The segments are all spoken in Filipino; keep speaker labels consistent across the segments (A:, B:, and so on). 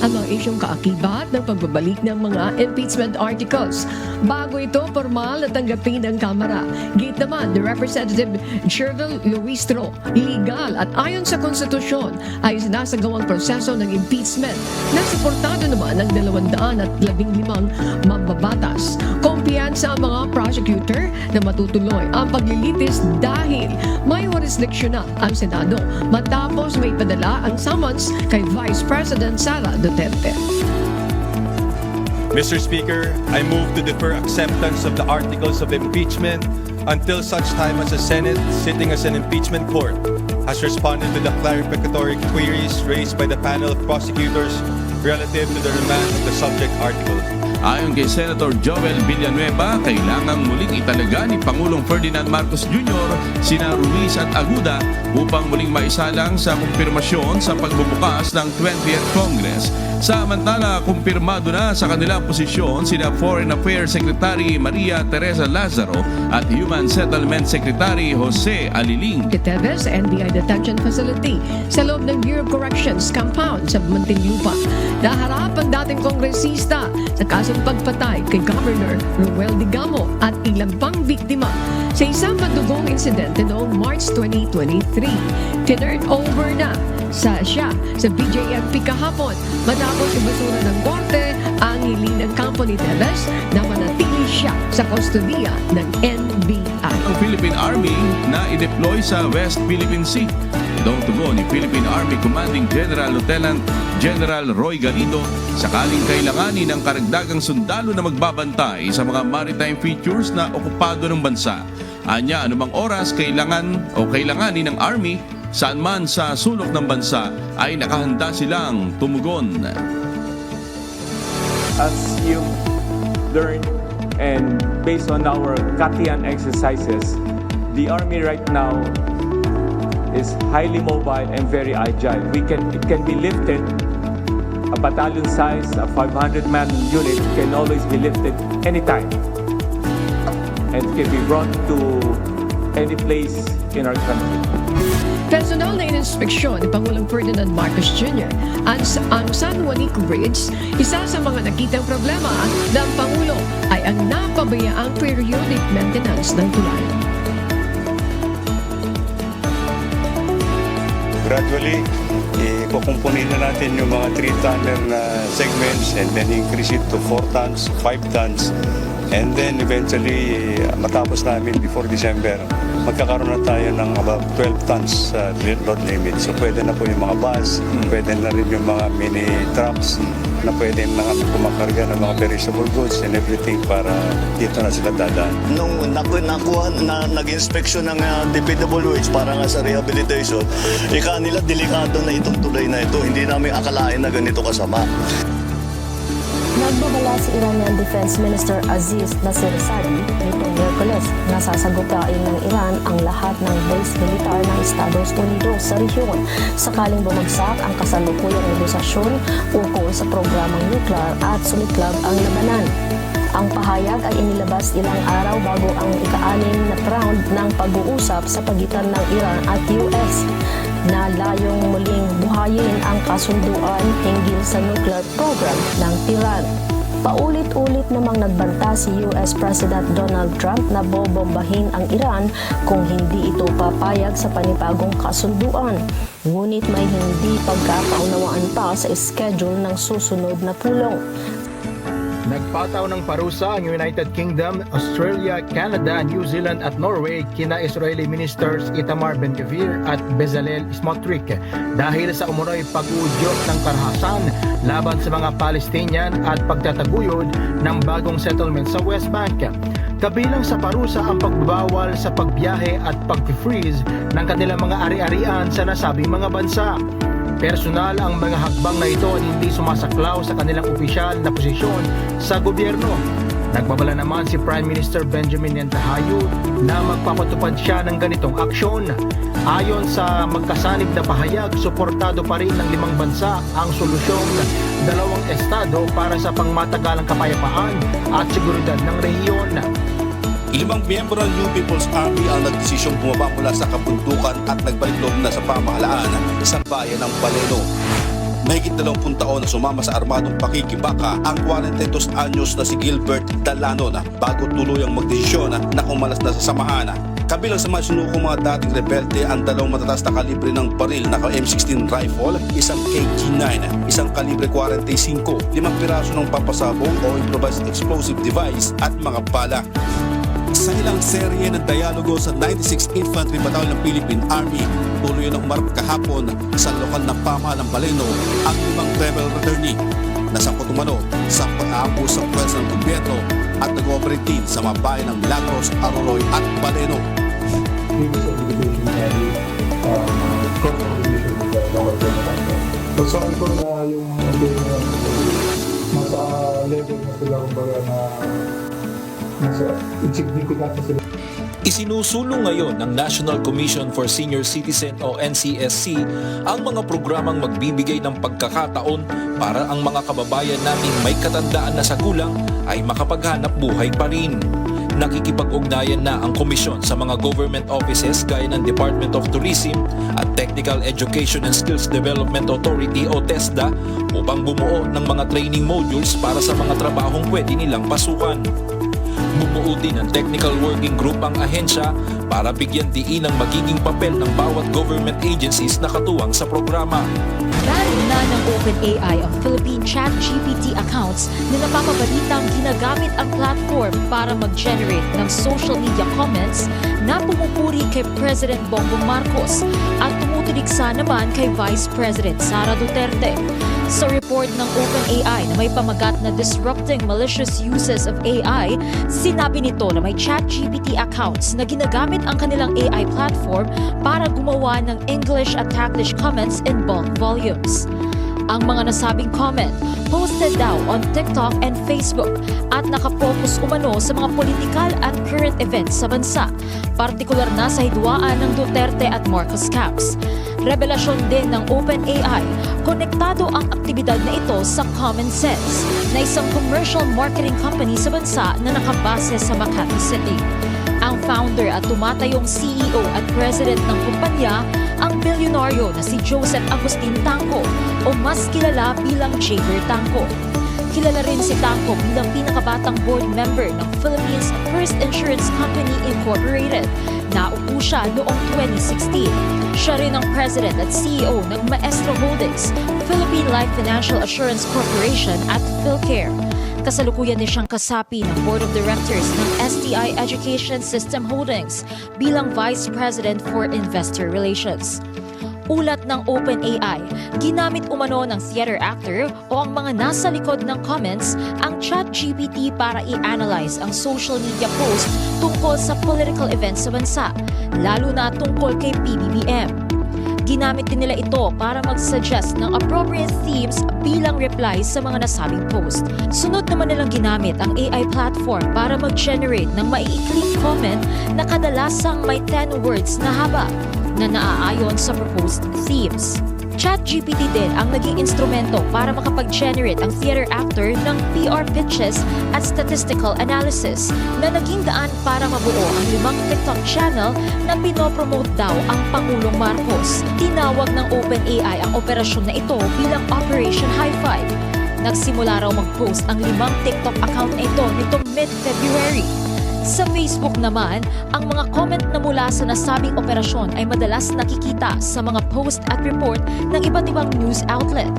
A: ang mga isyong kaakibat ng pagbabalik ng mga impeachment articles. Bago ito, formal na tanggapin ng Kamara. Gate naman ni Representative Cheryl Luistro, legal at ayon sa konstitusyon ay sinasagawang proseso ng impeachment na suportado naman ng 215 mambabatas. Kumpiyansa ang mga prosecutor na matutuloy ang paglilitis dahil may jurisdiction na ang Senado matapos may padala ang summons kay Vice President Sara Duterte.
B: Mr. Speaker, I move to defer acceptance of the articles of impeachment until such time as the Senate, sitting as an impeachment court, has responded to the clarificatory queries raised by the panel of prosecutors relative to the remand of the subject articles.
C: Ayon kay Senator Joel Villanueva, kailangang muling italaga ni Pangulong Ferdinand Marcos Jr. sina Ruiz at Aguda upang muling maisalang sa kumpirmasyon sa pagbubukas ng 20th Congress. Samantala, kumpirmado na sa kanilang posisyon sina Foreign Affairs Secretary Maria Teresa Lazaro at Human Settlement Secretary Jose Aliling.
A: Teves NBI Detention Facility sa loob ng Bureau of Corrections Compound sa Muntinlupa. Naharap ang dating kongresista sa kasong pagpatay kay Governor Ruel Digamo at ilang pang biktima sa isang madugong insidente noong March 2023. Tinurn over na sa siya sa BJMP kahapon matapos ibasura ng korte ang hiling ng kampo ni Teves na manatili siya sa kustodiya ng NBI.
C: ang Philippine Army na i-deploy sa West Philippine Sea. Ang tugon ni Philippine Army Commanding General Lieutenant General Roy Galindo sakaling kailanganin ng karagdagang sundalo na magbabantay sa mga maritime features na okupado ng bansa. Anya anumang oras kailangan o kailanganin ng Army saan man sa sulok ng bansa ay nakahanda silang tumugon.
D: as you learned and based on our Katian exercises, the army right now is highly mobile and very agile. We can it can be lifted. A battalion size, a 500 man unit can always be lifted anytime and can be brought to any place in our country.
A: Personal na ininspeksyon ni Pangulong Ferdinand Marcos Jr. ang, ang San Juanico Bridge, isa sa mga nakitang problema ng Pangulo ay ang napabayaang periodic maintenance ng tulay.
E: gradually, ikukumpunin na natin yung mga 3-tonner na segments and then increase it to 4 tons, 5 tons. And then eventually, eh, matapos namin before December, magkakaroon na tayo ng about 12 tons sa load limit. So pwede na po yung mga bus, pwede na rin yung mga mini trucks na pwede na kumakarga ng mga perishable goods and everything para dito na sila dadaan.
F: nung naku, nakuha na nag-inspeksyon ng uh, DPWH para nga sa rehabilitation, ika nila delikado na itong tulay na ito. Hindi namin akalain na ganito kasama.
G: Nagbabala si Iranian Defense Minister Aziz Nasirsari nitong Miyerkules. Na sasagupain ng Iran ang lahat ng base militar ng Estados Unidos sa rehiyon. Sakaling bumagsak ang kasalukuyang negosasyon ukol sa programang nuklear at sumiklab ang labanan. Ang pahayag ay inilabas ilang araw bago ang ika-anim na round ng pag-uusap sa pagitan ng Iran at US na layong muling buhayin ang kasunduan hinggil sa nuclear program ng Iran. Paulit-ulit namang nagbanta si US President Donald Trump na bobombahin ang Iran kung hindi ito papayag sa panibagong kasunduan. Ngunit may hindi pagkakaunawaan pa sa schedule ng susunod na pulong.
H: Nagpataw ng parusa ang United Kingdom, Australia, Canada, New Zealand at Norway kina Israeli Ministers Itamar Ben-Gvir at Bezalel Smotrich dahil sa umunoy pag-uudyok ng karahasan laban sa mga Palestinian at pagtataguyod ng bagong settlement sa West Bank. Kabilang sa parusa ang pagbabawal sa pagbiyahe at pag-freeze ng kanilang mga ari-arian sa nasabing mga bansa. Personal ang mga hakbang na ito at hindi sumasaklaw sa kanilang opisyal na posisyon sa gobyerno. Nagbabala naman si Prime Minister Benjamin Netanyahu na magpapatupad siya ng ganitong aksyon. Ayon sa magkasanib na pahayag, suportado pa rin ng limang bansa ang solusyong dalawang estado para sa pangmatagalang kapayapaan at seguridad ng rehiyon.
I: Limang miyembro ng New People's Army ang nagdesisyong bumaba mula sa kabundukan at nagbalik loob na sa pamahalaan sa bayan ng Paleno. mahigit 20 taon na sumama sa armadong pakikibaka ang 42 anyos na si Gilbert Dalanon bago tuluyang magdesisyon na kumalas na sa samahan. Kabilang sa mga sinukong mga dating rebelde ang dalawang matatas na kalibre ng baril na M16 rifle, isang KG-9, isang kalibre 45, limang piraso ng papasabong o improvised explosive device at mga bala. Sa ilang serye ng dialogo sa 96th Infantry Battalion ng Philippine Army, tuloy na umarap kahapon sa lokal na pamahalang Baleno ang limang rebel returnee na sa umano sa pag-aabo sa pwesa ng gobyerno at nag-operate din sa mga bayan ng Milagros, Aroroy at Baleno.
J: previous court obligation ng local. So sa akin ko na yung nasa level na sila kumbaga na
K: Isinusulong ngayon ng National Commission for Senior Citizen o NCSC ang mga programang magbibigay ng pagkakataon para ang mga kababayan naming may katandaan na sa gulang ay makapaghanap buhay pa rin. Nakikipag-ugnayan na ang komisyon sa mga government offices gaya ng Department of Tourism at Technical Education and Skills Development Authority o TESDA upang bumuo ng mga training modules para sa mga trabahong pwede nilang pasukan. Bumuo din ng technical working group ang ahensya para bigyan diin ang magiging papel ng bawat government agencies na katuwang sa programa.
L: Ban na ng OpenAI ang Philippine Chat GPT accounts na napapabalitang ginagamit ang platform para mag-generate ng social media comments na pumupuri kay President Bongbong Marcos at tumutuligsa naman kay Vice President Sara Duterte. Sa report ng OpenAI na may pamagat na Disrupting Malicious Uses of AI, sinabi nito na may ChatGPT accounts na ginagamit ang kanilang AI platform para gumawa ng English at Taglish comments in bulk volumes. Ang mga nasabing comment, posted daw on TikTok and Facebook at nakapokus umano sa mga politikal at current events sa bansa, partikular na sa hidwaan ng Duterte at Marcos camps. Revelasyon din ng OpenAI, konektado ang aktibidad na ito sa Common Sense, na isang commercial marketing company sa bansa na nakabase sa Makati City. Ang founder at tumatayong CEO at president ng kumpanya ang bilyonaryo na si Joseph Agustin Tangco o mas kilala bilang Jaber Tangco. Kilala rin si Tangco bilang pinakabatang board member ng Philippines First Insurance Company Incorporated. Naupo siya noong 2016. Siya rin ang president at CEO ng Maestro Holdings, Philippine Life Financial Assurance Corporation at PhilCare. Kasalukuyan din siyang kasapi ng Board of Directors ng STI Education System Holdings bilang Vice President for Investor Relations. Ulat ng OpenAI, ginamit umano ng theater actor o ang mga nasa likod ng comments ang ChatGPT para i-analyze ang social media post tungkol sa political events sa bansa, lalo na tungkol kay PBBM. Ginamit din nila ito para mag-suggest ng appropriate themes bilang replies sa mga nasabing post. Sunod naman nilang ginamit ang AI platform para mag-generate ng maiikling comment na kadalasang may 10 words na haba na naaayon sa proposed themes. ChatGPT din ang naging instrumento para makapag-generate ang theater actor ng PR pitches at statistical analysis na naging daan para mabuo ang limang TikTok channel na pinopromote daw ang Pangulong Marcos. Tinawag ng OpenAI ang operasyon na ito bilang Operation High Five. Nagsimula raw mag-post ang limang TikTok account na ito nitong mid-February. Sa Facebook naman, ang mga comment na mula sa nasabing operasyon ay madalas nakikita sa mga post at report ng iba't ibang news outlet.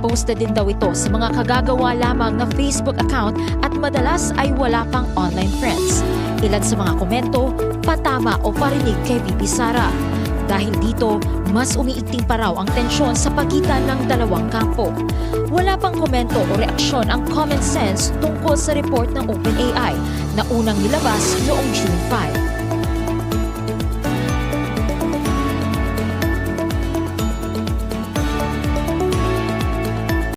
L: Posted din daw ito sa mga kagagawa lamang na Facebook account at madalas ay wala pang online friends. Ilan sa mga komento, patama o parinig kay VP Sara. Dahil dito, mas umiigting pa raw ang tensyon sa pagitan ng dalawang kampo. Wala pang komento o reaksyon ang Common Sense tungkol sa report ng OpenAI na unang nilabas noong June 5.